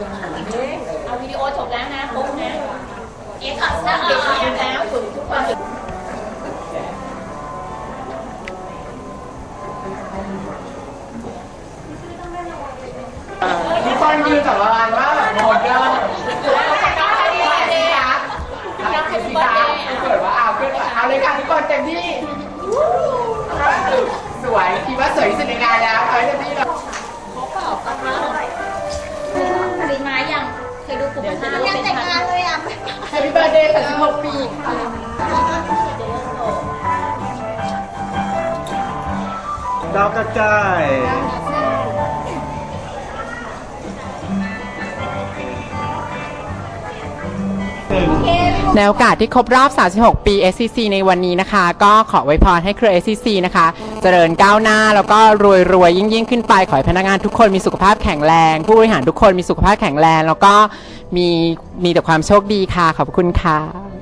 เอาวิดีโอจบแล้วนะปุ๊บนะเอ๊ะค่ะเด็กเรียนแล้วฝึกทุกวันพี่ป้อนยืนจากละลายมากแบบโมเดิร์นยังให้พี่กาเกิดว่าเอาขึ้นมาเอาเลยค่ะทุกคนเต็มที่ สวยคิดว่าสวยที่สุดในงานแล้วเอาเต็มที่เลยผลิตมา ยังเคยดูกลุ่มห้ายังแต่งงานเลยอะแฮปปี้เบิร์ดเดย์36ปีค่ะดาวกระจาย ในโอกาสที่ครบรอบ 36 ปี SCC ในวันนี้นะคะ ก็ขอไว้พรให้เครือ SCC นะคะ เจริญก้าวหน้าแล้วก็รวยรวยยิ่งยิ่งขึ้นไป ขอให้พนักงานทุกคนมีสุขภาพแข็งแรง ผู้บริหารทุกคนมีสุขภาพแข็งแรง แล้วก็มีมีแต่ความโชคดีค่ะ ขอบคุณค่ะ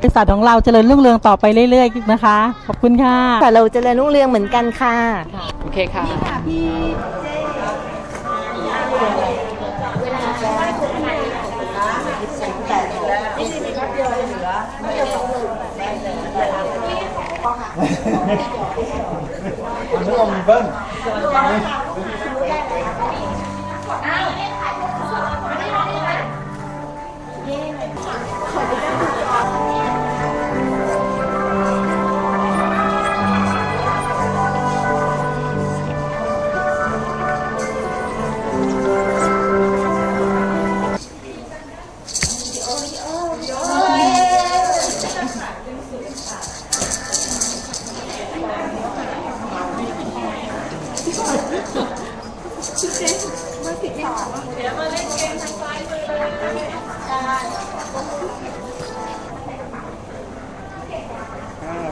บริษัทของเราเจริญรุ่งเรืองต่อไปเรื่อยๆนะคะ ขอบคุณค่ะค่ะเราเจริญรุ่งเรืองเหมือนกันค่ะ โอเคค่ะ น้องเบิ้ล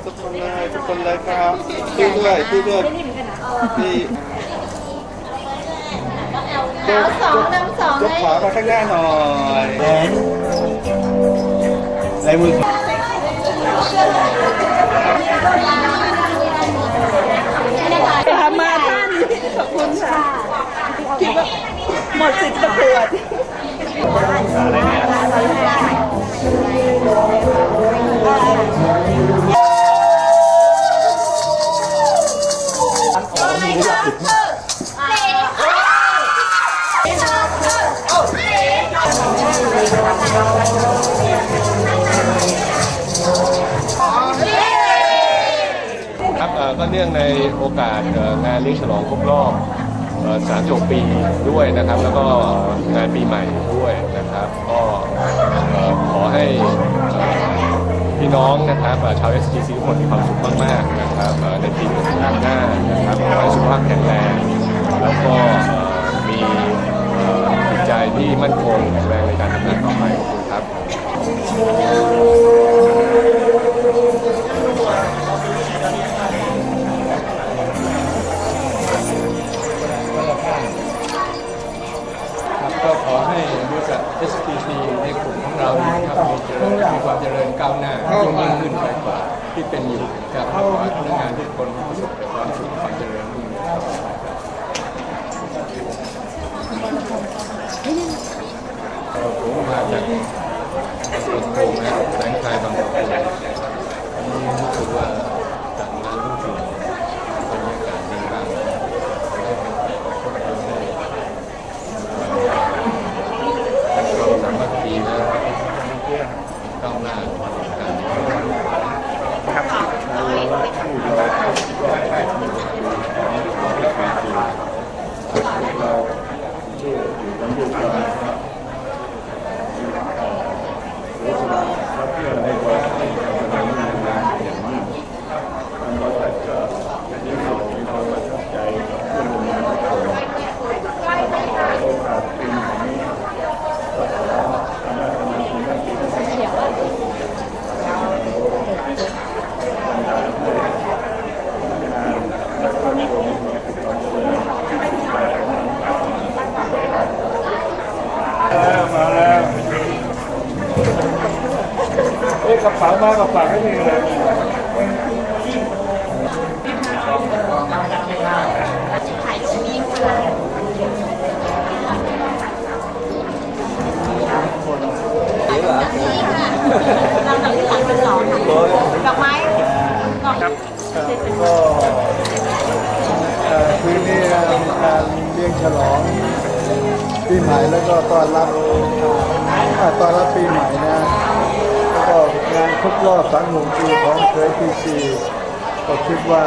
ทุกคนเลยทุกคนเลยครับพี่ด้วยพี่ด้วยพี่เอาสองนำสองยเลกยขามาข้างหน้าหน่อยแขนในมือทำมาท่านขอบคุณค่ะคิดว่าหมดสิทธิ์ประกวดครับ เอ่อก็เนื่องในโอกาสงานเลี้ยงฉลองครบรอบเอ่อ36 ปีด้วยนะครับ แล้วก็งานปีใหม่ด้วยนะครับ ก็ขอให้ พี่น้องนะครับเอ่อชาว SGC ทุกคนมีความสุขมากๆนะครับเอ่อในปีหน้านะครับขอให้สุขภาพแข็งแรงแล้วก็มีจิตใจที่มั่นคงแข็งแรงในการทำงานต่อไปขอบคุณครับ มีเจริญมีความเจริญก้าวหน้ายิ่งยิ่งขึ้นไปกว่าที่เป็นอยู่ครับขอให้พนักงานทุกคนประสบแต่ความสุขความเจริญรุ่งเรืองต่อไปครับเอ่อผมมาจากาวมากับฝากก็มีเลยเราจะเลือกเป็นหลอกดอกไม้ดอกครับก็คืนี่การเลี้ยงฉลองปีใหม่แล้วก็ตอนรับตอนรับปีใหม่นะ งานครบรอบสังหงปีของเคยพีซีก็คิดว่า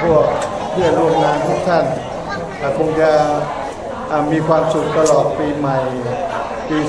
พวกเพื่อนร่วมงานทุกท่านคงจะมีความสุขตลอดปีใหม่ปี 2554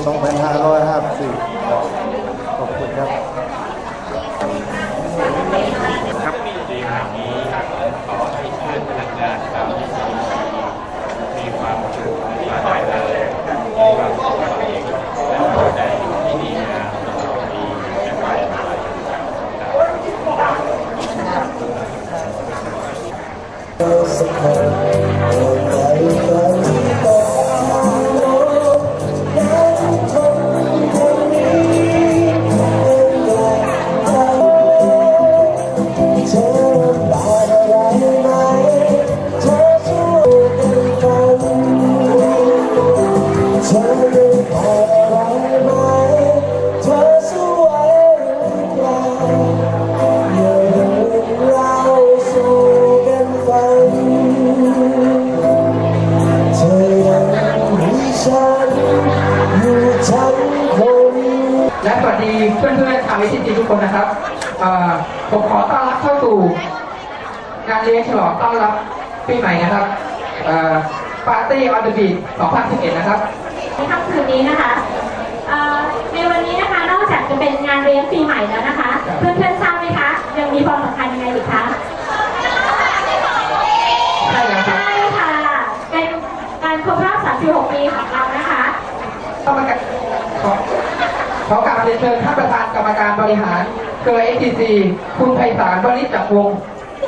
ววิชิตทุกคนนะครับผมขอต้อนรับเข้าสู่งานเลี้ยงฉลองต้อนรับปีใหม่นะครับปาร์ตี้ออนเดอะบีท2011 นะครับในค่ำคืนนี้นะคะในวันนี้นะคะนอกจากจะเป็นงานเลี้ยงปีใหม่แล้วนะคะ เพื่อนๆทราบไหมคะ ยังมีความสำคัญยังไงอีกคะ ใช่แล้วครับ ใช่ค่ะ เป็นการครบรอบ 36 ปีของเรานะคะ กรรมการขอ ขอกราบเรียนเชิญท่านประธานกรรมการบริหารเครือ ATC คุณไพศาลบริจจักรวงศ์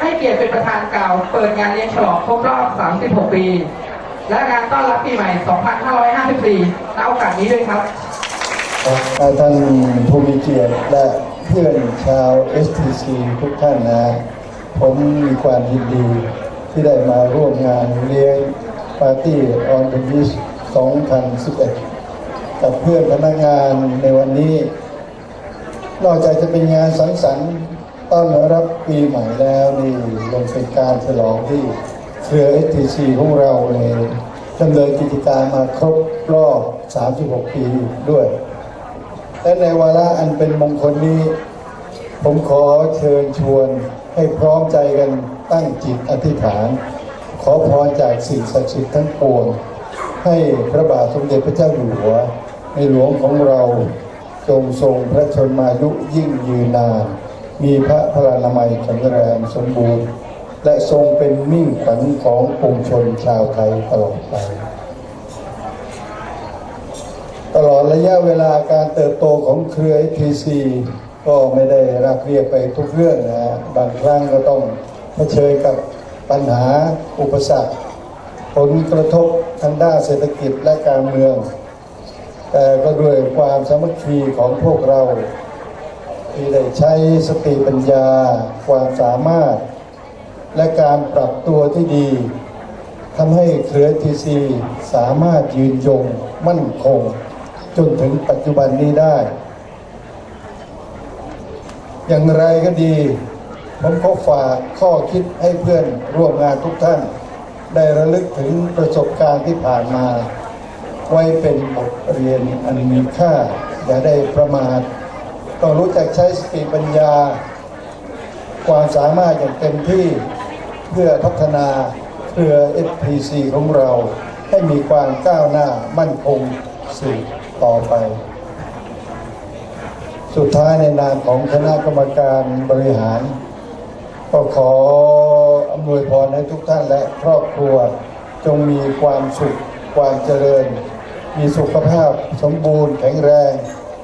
ให้เกียรติเป็นประธานกล่าว เปิดงานเลี้ยงฉลองครบรอบ 36 ปี และงานต้อนรับปีใหม่ 2554ณโอกาสนี้ด้วยครับ ท่านผู้มีเกียรติและเพื่อนชาว STC ทุกท่านนะ ผมมีความยินดี ที่ได้มาร่วมงานเลี้ยงปาร์ตี้ออนเดอะบีช2011 กับเพื่อนพนักงานในวันนี้ นอกจากจะเป็นงานสังสรรค์ต้อนรับปีใหม่แล้วนี่ยังเป็นการฉลองที่เครือ STC ของเราเลยดำเนินกิจการมาครบรอบ 36 ปีด้วย และในวาระอันเป็นมงคลนี้ ผมขอเชิญชวนให้พร้อมใจกันตั้งจิตอธิษฐาน ขอพรจากสิ่งศักดิ์สิทธิ์ทั้งปวง ให้พระบาทสมเด็จพระเจ้าอยู่หัว ในหลวงของเราจงทรงพระชนมายุยิ่งยืนนาน มีพระพลานามัยแข็งแรงสมบูรณ์ และทรงเป็นมิ่งขวัญของปวงชนชาวไทยตลอดไป ตลอดระยะเวลาการเติบโตของเครือ TC ก็ไม่ได้รับเรียกไปทุกเรื่องนะฮะบางครั้งก็ต้องเผชิญกับปัญหาอุปสรรค ผลกระทบ ทางด้านเศรษฐกิจและการเมือง แต่ก็ด้วยความสามัคคีของพวกเราที่ได้ใช้สติปัญญา ความสามารถ และการปรับตัวที่ดีทำให้เครือ TC สามารถยืนยงมั่นคง จนถึงปัจจุบันนี้ได้ อย่างไรก็ดี ผมขอฝากข้อคิดให้เพื่อนร่วมงานทุกท่าน ได้ระลึกถึงประสบการณ์ที่ผ่านมา ไว้เป็นบทเรียนอันมีค่า อย่าได้ประมาทต้องรู้จักใช้สติปัญญา ความสามารถอย่างเต็มที่เพื่อพัฒนาเครือ FPC ของเรา ให้มีความก้าวหน้ามั่นคงสืบต่อไป สุดท้ายในนามของคณะกรรมการบริหาร ก็ขออำนวยพรให้ทุกท่านและครอบครัว จงมีความสุขความเจริญ มีสุขภาพสมบูรณ์แข็งแรง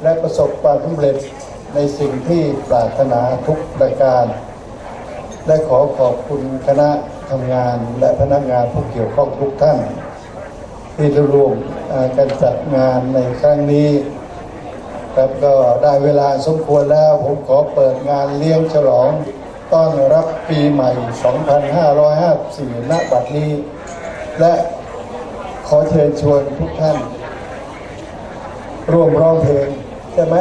และประสบความสำเร็จในสิ่งที่ปรารถนาทุกประการ และขอขอบคุณคณะทำงานและพนักงานผู้เกี่ยวข้องทุกท่าน ที่ได้ร่วมอ่ากันจัดงานในครั้งนี้ครับก็ได้เวลาสมควรแล้วผมขอเปิดงานเลี้ยงฉลอง ต้อนรับปีใหม่ 2554 ณ บัดนี้ และขอเชิญชวนทุกท่าน ร่วมร้องเพลง ใช่ไหม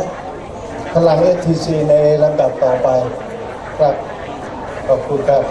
พลัง STC ในลำดับต่อไป ครับ ขอบคุณครับ